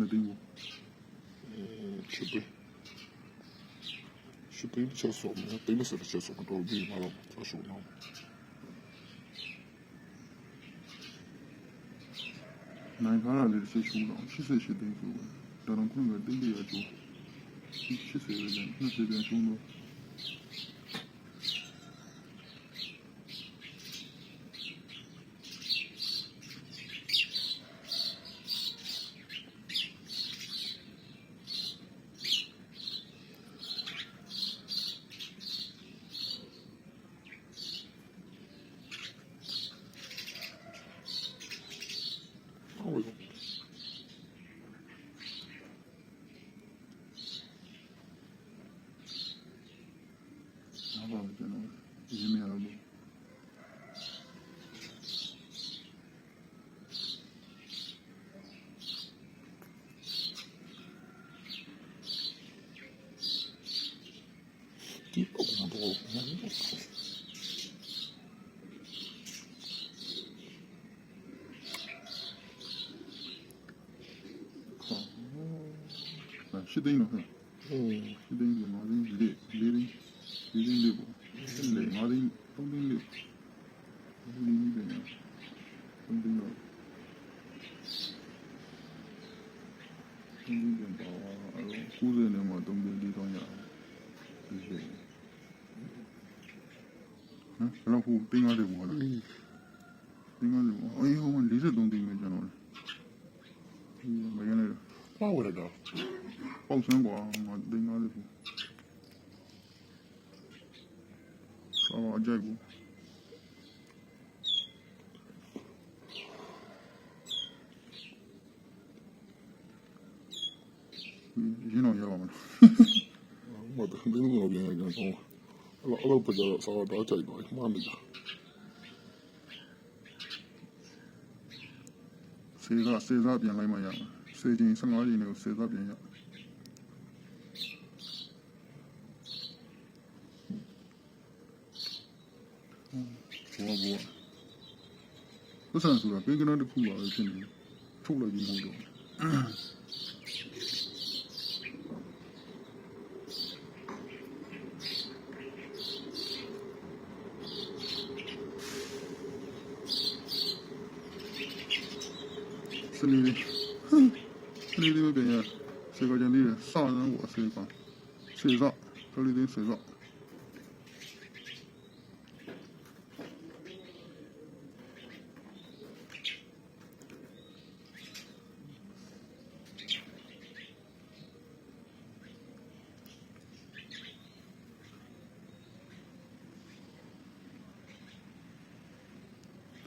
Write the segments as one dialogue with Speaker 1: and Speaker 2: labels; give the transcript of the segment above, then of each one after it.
Speaker 1: надоел. Шипы.
Speaker 2: Шипы часов. Ты мысли это часов, который убил мало. Пошел нам. Найгара ли все шуга. Шисе еще день шуга. Дарам кунга дели я чу. Шисе еще день. Шисе
Speaker 1: день шуга. Allah'ım Cenab-ı bizim yarabbim. Deyip okuna boğulmaya ne yok? She didn't know her. Oh. She didn't know her. She. တော့
Speaker 2: ဟဲ့อืม
Speaker 1: ရှစ်သိန်းဆိုငါးသိန်းလေးလေးသိန်းလေးသိန်းလေးပေါ့လေငါးသိန်းသုံးသိန်းလေးဒီနည်းပဲနော်သုံးသိန်းတော့သုံးသိန်းပြန်ပါအဲ့တော့90နဲ့မှသုံးသိန်းလေးတောင်းရအောင်ဒီလိုဟမ်ဘယ်လောက်ခုသိန်း50ပေါ့လားသိန်း50ပေါ့အေးဟိုမှာ43သိန်းပဲကျွန်တော်ဒီမရနေတော့
Speaker 2: ဘာဝရတော့
Speaker 1: ပေါက်စမ်းကွာငါသိန်း50ဘူးဆော အကြိုက်ဘူးရင်းတော့ရပါမလား
Speaker 2: မတ်တင်းတော့ပြန်ရအောင်အဲ့တော့အဲ့တော့ပြကြတော့ဆောတော့ကြိုက်တော့မှန်ပြီ
Speaker 1: စေကစေကပြန်လိုက်မှရမှာစေချင်း15ချင်းနဲ့စေကပြန်ရဘောဘောဥစ္စာဆိုတာပေးကနတစ်ခု 我，我上来了，别跟他的空话了，这里，除了金毛狗。水利，水利那边也，谁搞水利的？杀人我谁搞，水稻，这里得水稻。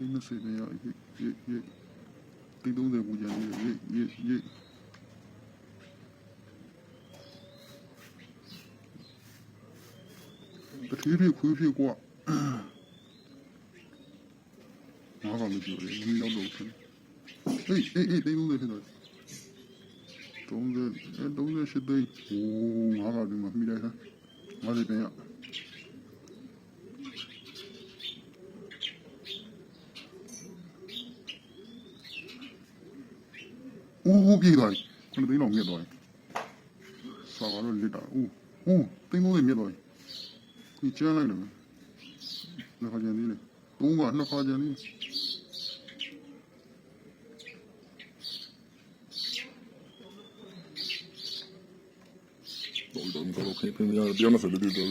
Speaker 1: သိမစိနေရရေရေသိ30ဘူးကြရေရေရေတတိယခွေးဖြစ်ကွာငါကမပြောဘူးမင်းတော့လို့ဖြစ်ဟေးအေးအေးသိ30ဖြစ်တော့30 38သိန်းဟိုးငါကဒီမှာမိလိုက်တာငါစီပြန်ရ ဦးပြေးသွားပြီခုနသိန်းတော့မြတ်သွားပြီစာပါတော့လစ်တာဦးဦးသိန်း30မြတ်သွားပြီဒီကျန်းလိုက်တယ်နှစ်ခါကျန်သေးတယ်သုံးကနှစ်ခါကျန်သေးတယ်
Speaker 2: တော့တော့တော့ခေပြန်ရပြန်မစလို့တော့